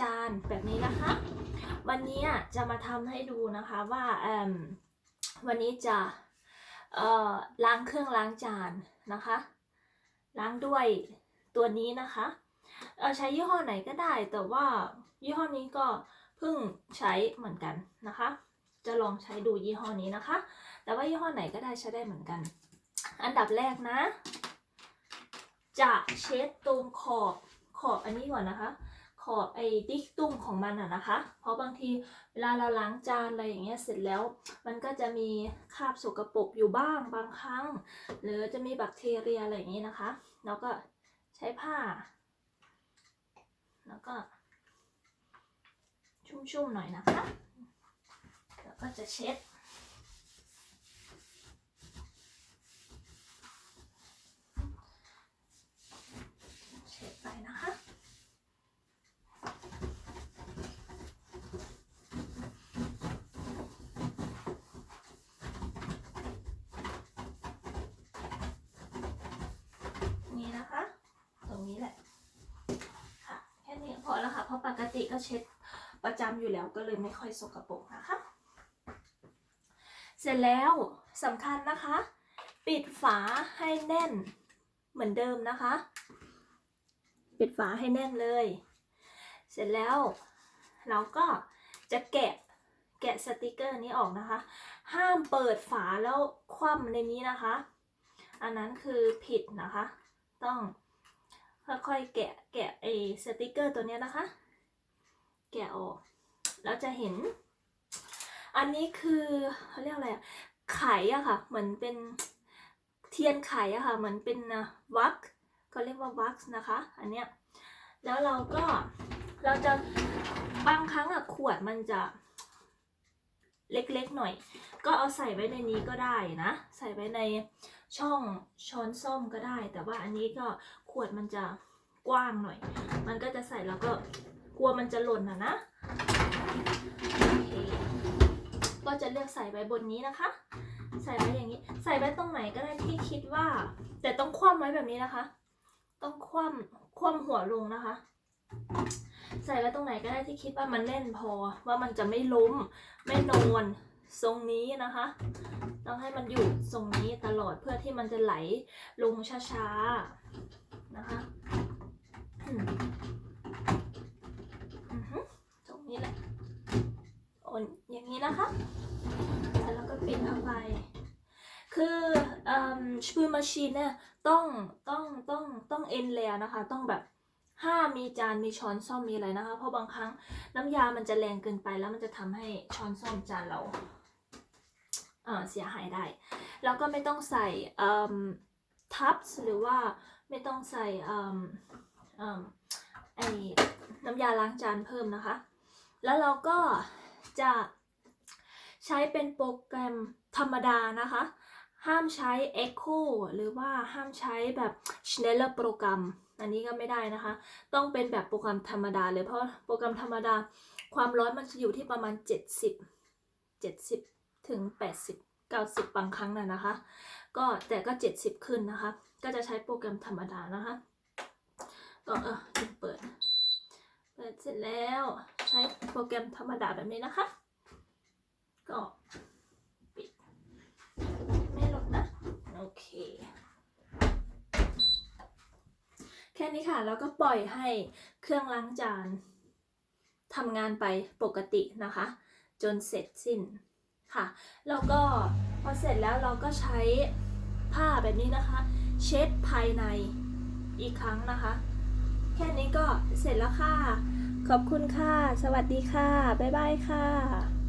จานแบบนี้นะคะ วันนี้จะมาทำให้ดูนะคะว่าวันนี้จะล้างเครื่องล้างจานนะคะ ล้างด้วยตัวนี้นะคะใช้ยี่ห้อไหนก็ได้ แต่ว่ายี่ห้อนี้ก็เพิ่งใช้เหมือนกันนะคะ จะลองใช้ดูยี่ห้อนี้นะคะ แต่ว่ายี่ห้อไหนก็ได้ใช้ได้เหมือนกัน อันดับแรกนะ จะเช็ดตรงขอบขอบอันนี้ก่อนนะคะ ขอบไอ้ดิกตุ้มของมันอะนะคะ เพราะบางทีเวลาเราล้างจานอะไรอย่างเงี้ยเสร็จแล้ว มันก็จะมีคราบสกปรกอยู่บ้างบางครั้ง หรือจะมีแบคทีเรียอะไรอย่างนี้นะคะ แล้วก็ใช้ผ้า แล้วก็ ชุ่มๆหน่อยนะคะ แล้วก็จะเช็ด เช็ดไปนะคะ นี่นะคะ ตรงนี้แหละ ค่ะ แค่นี้พ อแล้วค่ะ เพราะปกติก็เช็ดประจำอยู่แล้วก็เลยไม่ค่อยสกปรกนะคะ เสร็จแล้วสำคัญนะคะ ปิดฝาให้แน่นเหมือนเดิมนะคะ ปิดฝาให้แน่นเลย เสร็จแล้วเราก็จะแกะแกะสติกเกอร์นี้ออกนะคะ ห้ามเปิดฝาแล้วคว่ำในนี้นะคะ อันนั้นคือผิดนะคะ ต้อง ค่อยๆแกะแกะไอ้สติกเกอร์ตัวนี้นะคะ แกะออก แล้วจะเห็น อันนี้คือเขาเรียกอะไรอะไขอะค่ะ เหมือนเป็นเทียนไขอะค่ะ เหมือนเป็นวักก็เรียกว่าวักนะคะ อันเนี้ย แล้วเราก็เราจะบางครั้งอะขวดมันจะเล็กๆหน่อย ก็เอาใส่ไว้ในนี้ก็ได้นะ ใส่ไว้ใน ช่องช้อนส้อมก็ได้ แต่ว่าอันนี้ก็ขวดมันจะกว้างหน่อย มันก็จะใส่แล้วก็กลัวมันจะหล่นอะนะโอเคก็จะเลือกใส่ไว้บนนี้นะคะ ใส่ไว้อย่างนี้ ใส่ไว้ตรงไหนก็ได้ที่คิดว่า แต่ต้องคว่ำไว้แบบนี้นะคะ ต้องคว่ำคว่ำหัวลงนะคะ ใส่ไว้ตรงไหนก็ได้ที่คิดว่ามันแน่นพอ ว่ามันจะไม่ล้ม ไม่นอน ทรงนี้นะคะต้องให้มันอยู่ทรงนี้ตลอดเพื่อที่มันจะไหลลงช้าๆนะคะตรงนี้แหละโอนอย่างนี้นะคะแล้วก็ปิดเอาไปคือเอ่อสปูมาชีนเนี่ยต้องต้องต้องต้องเอ็นแลนะคะ ต้องแบบห้ามมีจานมีช้อนซ่อมมีอะไรนะคะ เพราะบางครั้งน้ำยามันจะแรงเกินไปแล้วมันจะทำให้ช้อนซ่อมจานเรา เสียหายได้ แล้วก็ไม่ต้องใส่ทับหรือว่าไม่ต้องใส่ไอ้น้ำยาล้างจานเพิ่มนะคะ แล้วเราก็จะใช้เป็นโปรแกรมธรรมดานะคะ ห้ามใช้ Echo หรือว่าห้ามใช้แบบ Schneller โปรแกรมอันนี้ก็ไม่ได้นะคะ ต้องเป็นแบบโปรแกรมธรรมดาเลยเพราะโปรแกรมธรรมดาความร้อนมันจะอยู่ที่ประมาณ 70 70 ถึง 80 90 บางครั้งน่ะนะคะ ก็แต่ก็ 70 ขึ้นนะคะ ก็จะใช้โปรแกรมธรรมดานะคะก็เออเปิด เปิดเสร็จแล้วใช้โปรแกรมธรรมดาแบบนี้นะคะ ก็ปิด ไม่ลดนะ โอเค แค่นี้ค่ะ แล้วก็ปล่อยให้เครื่องล้างจานทำงานไปปกตินะคะ จนเสร็จสิ้น ค่ะ แล้วก็พอเสร็จแล้วเราก็ใช้ผ้าแบบนี้นะคะ เช็ดภายในอีกครั้งนะคะ แค่นี้ก็เสร็จแล้วค่ะ ขอบคุณค่ะ สวัสดีค่ะ บ๊ายบายค่ะ